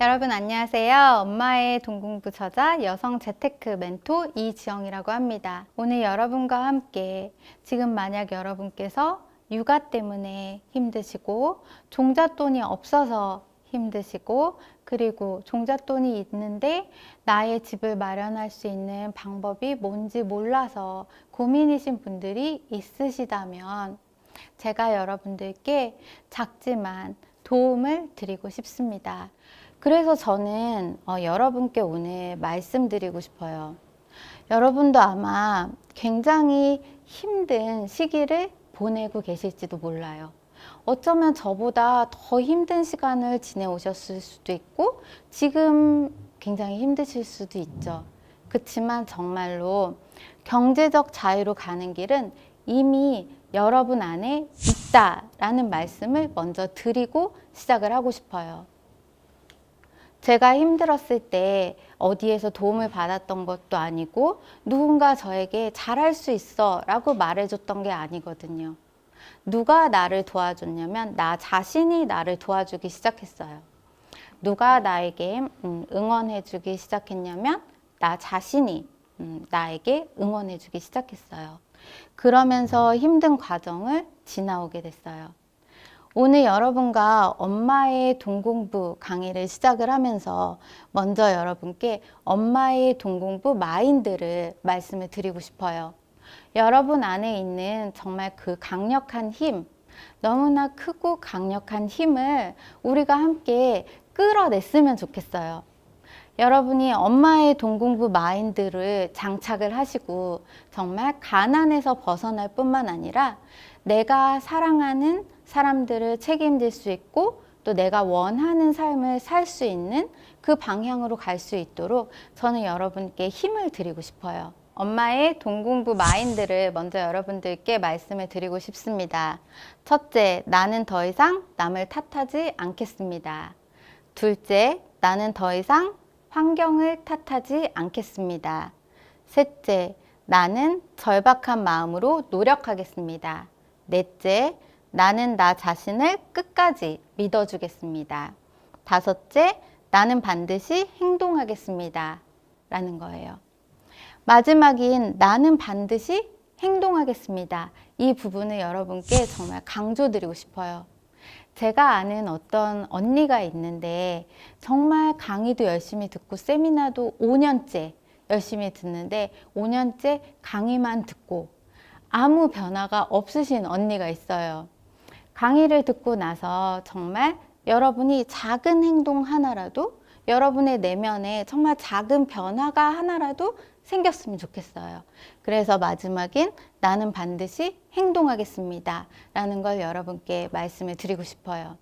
여러분 안녕하세요. 엄마의 동공부 저자 여성 재테크 멘토 이지영이라고 합니다. 오늘 여러분과 함께 지금 만약 여러분께서 육아 때문에 힘드시고 종잣돈이 없어서 힘드시고 그리고 종잣돈이 있는데 나의 집을 마련할 수 있는 방법이 뭔지 몰라서 고민이신 분들이 있으시다면 제가 여러분들께 작지만 도움을 드리고 싶습니다. 그래서 저는 어, 여러분께 오늘 말씀드리고 싶어요. 여러분도 아마 굉장히 힘든 시기를 보내고 계실지도 몰라요. 어쩌면 저보다 더 힘든 시간을 지내오셨을 수도 있고, 지금 굉장히 힘드실 수도 있죠. 그렇지만 정말로 경제적 자유로 가는 길은 이미 여러분 안에 있다라는 말씀을 먼저 드리고 시작을 하고 싶어요. 제가 힘들었을 때 어디에서 도움을 받았던 것도 아니고 누군가 저에게 잘할 수 있어 라고 말해줬던 게 아니거든요. 누가 나를 도와줬냐면 나 자신이 나를 도와주기 시작했어요. 누가 나에게 음, 응원해주기 시작했냐면 나 자신이 음, 나에게 응원해주기 시작했어요. 그러면서 힘든 과정을 지나오게 됐어요. 오늘 여러분과 엄마의 동공부 강의를 시작을 하면서 먼저 여러분께 엄마의 동공부 마인드를 말씀을 드리고 싶어요. 여러분 안에 있는 정말 그 강력한 힘, 너무나 크고 강력한 힘을 우리가 함께 끌어냈으면 좋겠어요. 여러분이 엄마의 동공부 마인드를 장착을 하시고 정말 가난에서 벗어날 뿐만 아니라 내가 사랑하는 사람들을 책임질 수 있고 또 내가 원하는 삶을 살 수 있는 그 방향으로 갈 수 있도록 저는 여러분께 힘을 드리고 싶어요. 엄마의 동공부 마인드를 먼저 여러분들께 말씀을 드리고 싶습니다. 첫째, 나는 더 이상 남을 탓하지 않겠습니다. 둘째, 나는 더 이상 환경을 탓하지 않겠습니다. 셋째, 나는 절박한 마음으로 노력하겠습니다. 넷째, 나는 나 자신을 끝까지 믿어주겠습니다. 다섯째, 나는 반드시 행동하겠습니다. 라는 거예요. 마지막인 나는 반드시 행동하겠습니다. 이 부분을 여러분께 정말 강조드리고 싶어요. 제가 아는 어떤 언니가 있는데 정말 강의도 열심히 듣고 세미나도 5년째 열심히 듣는데 5년째 강의만 듣고 아무 변화가 없으신 언니가 있어요. 강의를 듣고 나서 정말 여러분이 작은 행동 하나라도 여러분의 내면에 정말 작은 변화가 하나라도 생겼으면 좋겠어요. 그래서 마지막엔 나는 반드시 행동하겠습니다. 라는 걸 여러분께 말씀을 드리고 싶어요.